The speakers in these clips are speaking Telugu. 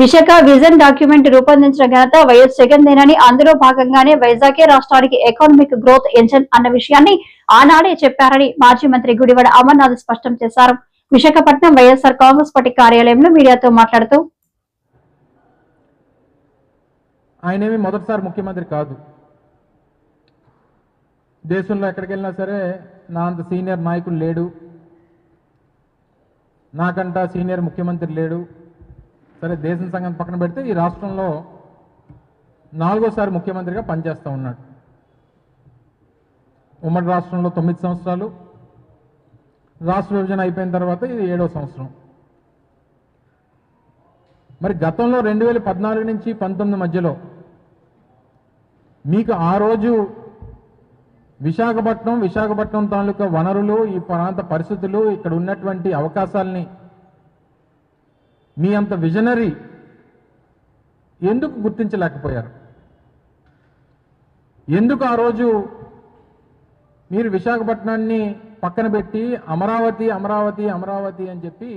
విశాఖ విజన్ డాక్యుమెంట్ రూపొందించిన ఘనత వైఎస్ జగన్దేనని. అందులో భాగంగానే వైజాగే రాష్ట్రానికి ఎకనామిక్ గ్రోత్ ఎంజన్ అన్న విషయాన్ని ఆనాడే చెప్పారని మాజీ మంత్రి గుడివాడ అమర్నాథ్ స్పష్టం చేశారు. విశాఖపట్నం వైఎస్ఆర్ కాంగ్రెస్ పార్టీ కార్యాలయంలో మీడియాతో మాట్లాడుతూ ఆయనేమి మొదటిసారి ముఖ్యమంత్రి కాదు. దేశంలో ఎక్కడికి వెళ్ళినా సరే నా అంత సీనియర్ నాయకుడు లేడు. నాకంట సీనియర్ ముఖ్యమంత్రి లేడు. సరే దేశం సంఘం పక్కన పెడితే ఈ రాష్ట్రంలో నాలుగోసారి ముఖ్యమంత్రిగా పనిచేస్తూ ఉన్నాడు. ఉమ్మడి రాష్ట్రంలో తొమ్మిది సంవత్సరాలు రాష్ట్ర విభజన అయిపోయిన తర్వాత ఇది ఏడో సంవత్సరం. మరి గతంలో రెండు వేల పద్నాలుగు నుంచి పంతొమ్మిది మధ్యలో మీకు ఆ రోజు విశాఖపట్నం విశాఖపట్నం తాలూకా వనరులు ఈ ప్రాంత పరిస్థితులు ఇక్కడ ఉన్నటువంటి అవకాశాలని మీ అంత విజనరీ ఎందుకు గుర్తించలేకపోయారు? ఎందుకు ఆ రోజు మీరు విశాఖపట్నాన్ని పక్కన పెట్టి అమరావతి అమరావతి అమరావతి అని చెప్పి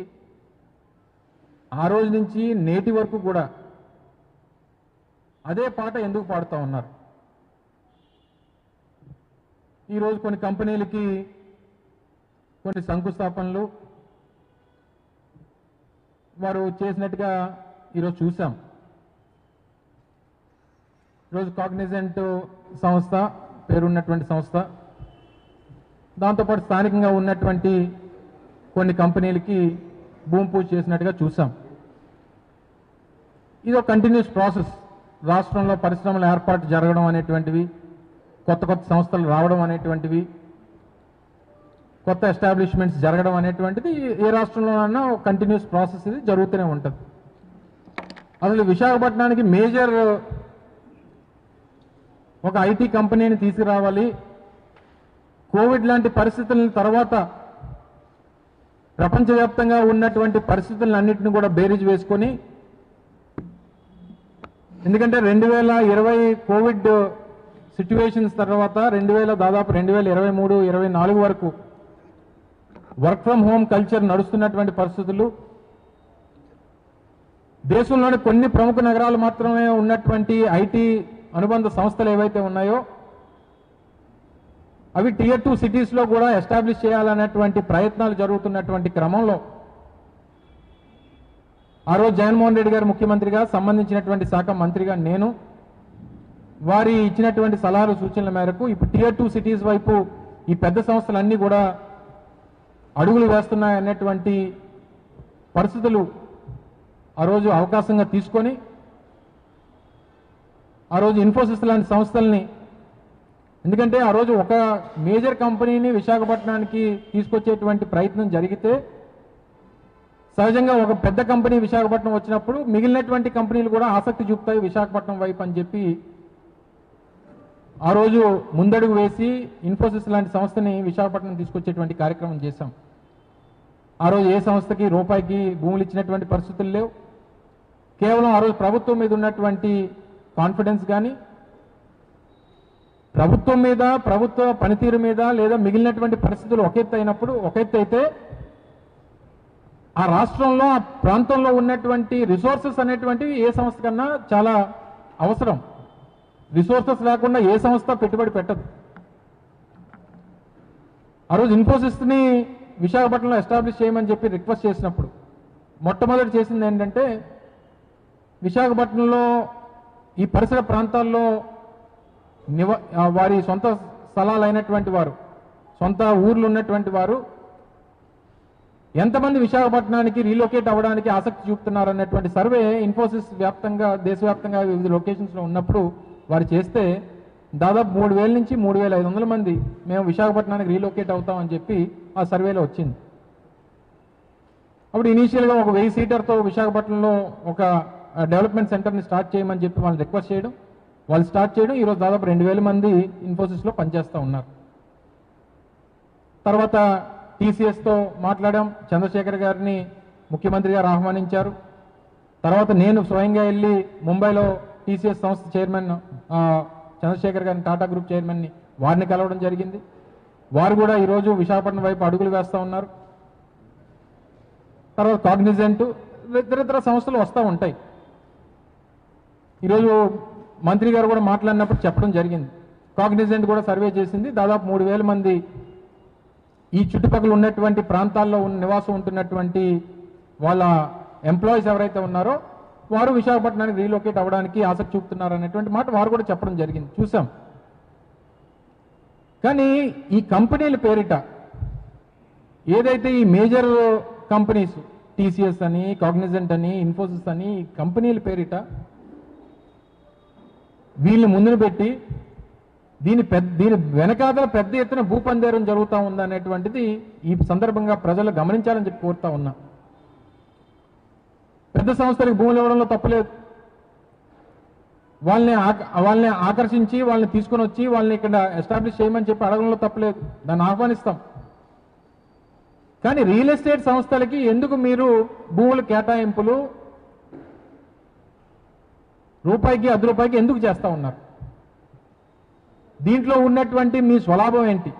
ఆ రోజు నుంచి నేటి వరకు కూడా అదే పాట ఎందుకు పాడుతూ ఉన్నారు? ఈరోజు కొన్ని కంపెనీలకి కొన్ని శంకుస్థాపనలు వారు చేసినట్టుగా ఈరోజు చూసాం. ఈరోజు కాగ్నిజెంట్ సంస్థ పేరున్నటువంటి సంస్థ. దాంతోపాటు స్థానికంగా ఉన్నటువంటి కొన్ని కంపెనీలకి భూమి పూజ చేసినట్టుగా చూసాం. ఇది ఒక కంటిన్యూస్ ప్రాసెస్. రాష్ట్రంలో పరిశ్రమల ఏర్పాటు జరగడం అనేటువంటివి కొత్త కొత్త సంస్థలు రావడం అనేటువంటివి కొత్త ఎస్టాబ్లిష్మెంట్స్ జరగడం అనేటువంటిది ఏ రాష్ట్రంలోనైనా కంటిన్యూస్ ప్రాసెస్ ఇది జరుగుతూనే ఉంటుంది. అసలు విశాఖపట్నానికి మేజర్ ఒక ఐటీ కంపెనీని తీసుకురావాలి. కోవిడ్ లాంటి పరిస్థితుల తర్వాత ప్రపంచవ్యాప్తంగా ఉన్నటువంటి పరిస్థితులన్నింటినీ కూడా బేరీజ్ వేసుకొని ఎందుకంటే రెండు వేల ఇరవై కోవిడ్ సిచ్యువేషన్స్ తర్వాత రెండు వేల దాదాపు రెండు వేల ఇరవై మూడు ఇరవై నాలుగు వరకు వర్క్ ఫ్రమ్ హోమ్ కల్చర్ నడుస్తున్నటువంటి పరిస్థితులు. దేశంలోని కొన్ని ప్రముఖ నగరాలు మాత్రమే ఉన్నటువంటి ఐటీ అనుబంధ సంస్థలు ఏవైతే ఉన్నాయో అవి టియర్ టూ సిటీస్లో కూడా ఎస్టాబ్లిష్ చేయాలనేటువంటి ప్రయత్నాలు జరుగుతున్నటువంటి క్రమంలో ఆ రోజు జగన్మోహన్ రెడ్డి గారు ముఖ్యమంత్రిగా సంబంధించినటువంటి శాఖ మంత్రిగా నేను వారి ఇచ్చినటువంటి సలహాలు సూచనల మేరకు ఇప్పుడు టియర్ టూ సిటీస్ వైపు ఈ పెద్ద సంస్థలన్నీ కూడా అడుగులు వేస్తున్నాయి అనేటువంటి పరిస్థితులు ఆ రోజు అవకాశంగా తీసుకొని ఆ రోజు ఇన్ఫోసిస్ లాంటి సంస్థల్ని ఎందుకంటే ఆ రోజు ఒక మేజర్ కంపెనీని విశాఖపట్నానికి తీసుకొచ్చేటువంటి ప్రయత్నం జరిగితే సహజంగా ఒక పెద్ద కంపెనీ విశాఖపట్నం వచ్చినప్పుడు మిగిలినటువంటి కంపెనీలు కూడా ఆసక్తి చూపుతాయి విశాఖపట్నం వైపు అని చెప్పి ఆ రోజు ముందడుగు వేసి ఇన్ఫోసిస్ లాంటి సంస్థని విశాఖపట్నం తీసుకొచ్చేటువంటి కార్యక్రమం చేశాం. ఆ రోజు ఏ సంస్థకి రూపాయికి భూములు ఇచ్చినటువంటి పరిస్థితులు లేవు. కేవలం ఆ రోజు ప్రభుత్వం మీద ఉన్నటువంటి కాన్ఫిడెన్స్ కానీ ప్రభుత్వం మీద ప్రభుత్వ పనితీరు మీద లేదా మిగిలినటువంటి పరిస్థితులు ఒక ఎత్తు అయినప్పుడు ఒక ఎత్తు అయితే ఆ రాష్ట్రంలో ఆ ప్రాంతంలో ఉన్నటువంటి రిసోర్సెస్ అనేటువంటివి ఏ సంస్థ కన్నా చాలా అవసరం. రిసోర్సెస్ లేకుండా ఏ సంస్థ పెట్టుబడి పెట్టదు. ఆ రోజు ఇన్ఫోసిస్ని విశాఖపట్నంలో ఎస్టాబ్లిష్ చేయమని చెప్పి రిక్వెస్ట్ చేసినప్పుడు మొట్టమొదటి చేసింది ఏంటంటే విశాఖపట్నంలో ఈ పరిసర ప్రాంతాల్లో నివ వారి సొంత స్థలాలు అయినటువంటి వారు సొంత ఊర్లు ఉన్నటువంటి వారు ఎంతమంది విశాఖపట్నానికి రీలొకేట్ అవ్వడానికి ఆసక్తి చూపుతున్నారు అన్నటువంటి సర్వే ఇన్ఫోసిస్ వ్యాప్తంగా దేశవ్యాప్తంగా వివిధ లొకేషన్స్లో ఉన్నప్పుడు వారు చేస్తే దాదాపు మూడు వేల నుంచి మూడు వేల ఐదు వందల మంది మేము విశాఖపట్నానికి రీలొకేట్ అవుతామని చెప్పి ఆ సర్వేలో వచ్చింది. అప్పుడు ఇనీషియల్గా ఒక వెయ్యి సీటర్తో విశాఖపట్నంలో ఒక డెవలప్మెంట్ సెంటర్ని స్టార్ట్ చేయమని చెప్పి వాళ్ళని రిక్వెస్ట్ చేయడం. వాళ్ళు స్టార్ట్ చేయడం. ఈరోజు దాదాపు రెండు వేల మంది ఇన్ఫోసిస్లో పనిచేస్తూ ఉన్నారు. తర్వాత టీసీఎస్తో మాట్లాడాం. చంద్రశేఖర్ గారిని ముఖ్యమంత్రి గారు ఆహ్వానించారు. తర్వాత నేను స్వయంగా వెళ్ళి ముంబైలో టీసీఎస్ సంస్థ చైర్మన్ చంద్రశేఖర్ గారిని టాటా గ్రూప్ చైర్మన్ని వారిని కలవడం జరిగింది. వారు కూడా ఈరోజు విశాఖపట్నం వైపు అడుగులు వేస్తూ ఉన్నారు. తర్వాత కాగ్నిజెంట్ ఇతరితర సంస్థలు వస్తూ ఉంటాయి. ఈరోజు మంత్రి గారు కూడా మాట్లాడినప్పుడు చెప్పడం జరిగింది. కాగ్నిజెంట్ కూడా సర్వే చేసింది. దాదాపు మూడు వేల మంది ఈ చుట్టుపక్కల ఉన్నటువంటి ప్రాంతాల్లో ఉన్న నివాసం ఉంటున్నటువంటి వాళ్ళ ఎంప్లాయీస్ ఎవరైతే ఉన్నారో వారు విశాఖపట్నానికి రీలొకేట్ అవ్వడానికి ఆసక్తి చూపుతున్నారు అనేటువంటి మాట వారు కూడా చెప్పడం జరిగింది. చూసాం కానీ ఈ కంపెనీల పేరిట ఏదైతే ఈ మేజర్ కంపెనీస్ టీసీఎస్ అని కాగ్నిజెంట్ అని ఇన్ఫోసిస్ అని కంపెనీల పేరిట వీళ్ళని ముందున పెట్టి దీని పెద్ద దీని వెనకాదల పెద్ద ఎత్తున భూపందేరం జరుగుతూ ఉందనేటువంటిది ఈ సందర్భంగా ప్రజలు గమనించాలని చెప్పి కోరుతా ఉన్నా. పెద్ద సంస్థలకు భూములు ఇవ్వడంలో తప్పలేదు వాళ్ళని ఆక- వాళ్ళని ఆకర్షించి వాళ్ళని తీసుకొని వచ్చి వాళ్ళని ఇక్కడ ఎస్టాబ్లిష్ చేయమని చెప్పి అడగడంలో తప్పలేదు దాన్ని ఆహ్వానిస్తాం. కానీ రియల్ ఎస్టేట్ సంస్థలకి ఎందుకు మీరు భూముల కేటాయింపులు రూపాయికి అర్ధ రూపాయికి ఎందుకు చేస్తా ఉన్నారు? దీంట్లో ఉన్నటువంటి మీ స్వలాభం ఏంటి?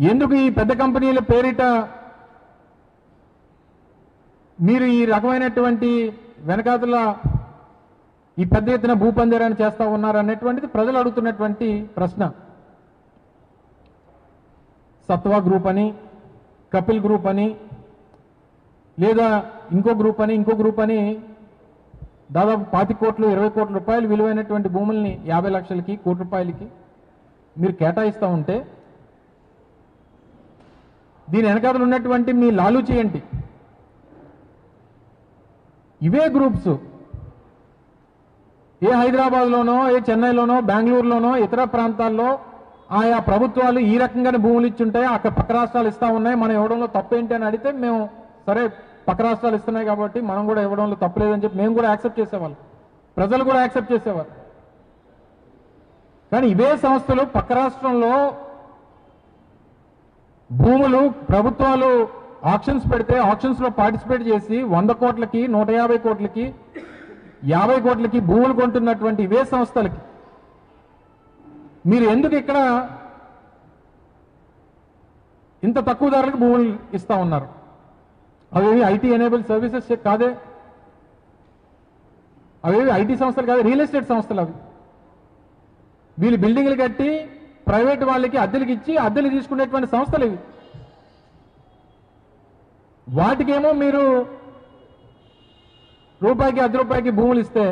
ఎందుకు ఈ పెద్ద కంపెనీల పేరిట మీరు ఈ రకమైనటువంటి వెనకాతల ఈ పెద్ద ఎత్తున భూపందేరాన్ని చేస్తూ ఉన్నారు అనేటువంటిది ప్రజలు అడుగుతున్నటువంటి ప్రశ్న. సత్వా గ్రూప్ అని కపిల్ గ్రూప్ అని లేదా ఇంకో గ్రూప్ అని ఇంకో గ్రూప్ అని దాదాపు పాతి కోట్లు ఇరవై కోట్ల రూపాయలు విలువైనటువంటి భూముల్ని యాభై లక్షలకి కోటి రూపాయలకి మీరు కేటాయిస్తూ ఉంటే దీని వెనకాతలు ఉన్నటువంటి మీ లాలూచి ఏంటి? ఇవే గ్రూప్స్. ఏ హైదరాబాద్లోనో ఏ చెన్నైలోనో బెంగళూరులోనో ఇతర ప్రాంతాల్లో ఆయా ప్రభుత్వాలు ఈ రకంగానే భూములు ఇచ్చుంటాయి. అక్కడ పక్క రాష్ట్రాలు ఇస్తా ఉన్నాయి. మనం ఇవ్వడంలో తప్పేంటి అని అడిగితే మేము సరే పక్క రాష్ట్రాలు ఇస్తున్నాయి కాబట్టి మనం కూడా ఇవ్వడంలో తప్పలేదని చెప్పి మేము కూడా యాక్సెప్ట్ చేసేవాళ్ళం. ప్రజలు కూడా యాక్సెప్ట్ చేసేవారు. కానీ ఇవే సంస్థలు పక్క రాష్ట్రంలో భూములు ప్రభుత్వాలు ఆప్షన్స్ పెడితే ఆప్షన్స్లో పార్టిసిపేట్ చేసి వంద కోట్లకి నూట యాభై కోట్లకి యాభై కోట్లకి భూములు కొంటున్నటువంటి ఇవే సంస్థలకి. మీరు ఎందుకు ఇక్కడ ఇంత తక్కువ ధరలకు భూములు ఇస్తా ఉన్నారు? అవేవి ఐటీ ఎనేబుల్ సర్వీసెస్ కాదే? అవేవి ఐటీ సంస్థలు కాదు? రియల్ ఎస్టేట్ సంస్థలు అవి. వీళ్ళు బిల్డింగ్లు కట్టి ప్రైవేట్ వాళ్ళకి అద్దెలకు ఇచ్చి అద్దెలు తీసుకునేటువంటి సంస్థలు ఇవి. వాటికేమో మీరు రూపాయికి అర్ధ రూపాయికి భూములు ఇస్తే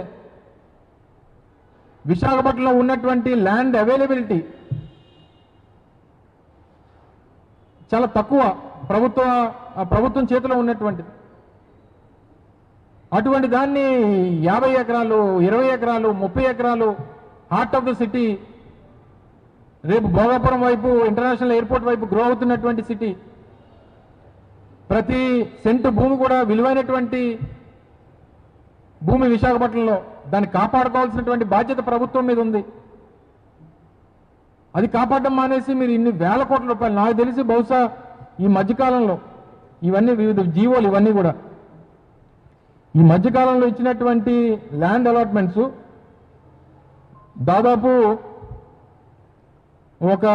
విశాఖపట్నంలో ఉన్నటువంటి ల్యాండ్ అవైలబిలిటీ చాలా తక్కువ ప్రభుత్వ ప్రభుత్వం చేతిలో ఉన్నటువంటిది. అటువంటి దాన్ని యాభై ఎకరాలు ఇరవై ఎకరాలు ముప్పై ఎకరాలు హార్ట్ ఆఫ్ ద సిటీ రేపు భోగాపురం వైపు ఇంటర్నేషనల్ ఎయిర్పోర్ట్ వైపు గ్రో అవుతున్నటువంటి సిటీ ప్రతి సెంటు భూమి కూడా విలువైనటువంటి భూమి విశాఖపట్నంలో దాన్ని కాపాడుకోవాల్సినటువంటి బాధ్యత ప్రభుత్వం మీద ఉంది. అది కాపాడడం మానేసి మీరు ఇన్ని వేల కోట్ల రూపాయలు నాకు తెలిసి బహుశా ఈ మధ్యకాలంలో ఇవన్నీ వివిధ జీవోలు ఇవన్నీ కూడా. ఈ మధ్యకాలంలో ఇచ్చినటువంటి ల్యాండ్ అలాట్మెంట్స్ దాదాపు ఒక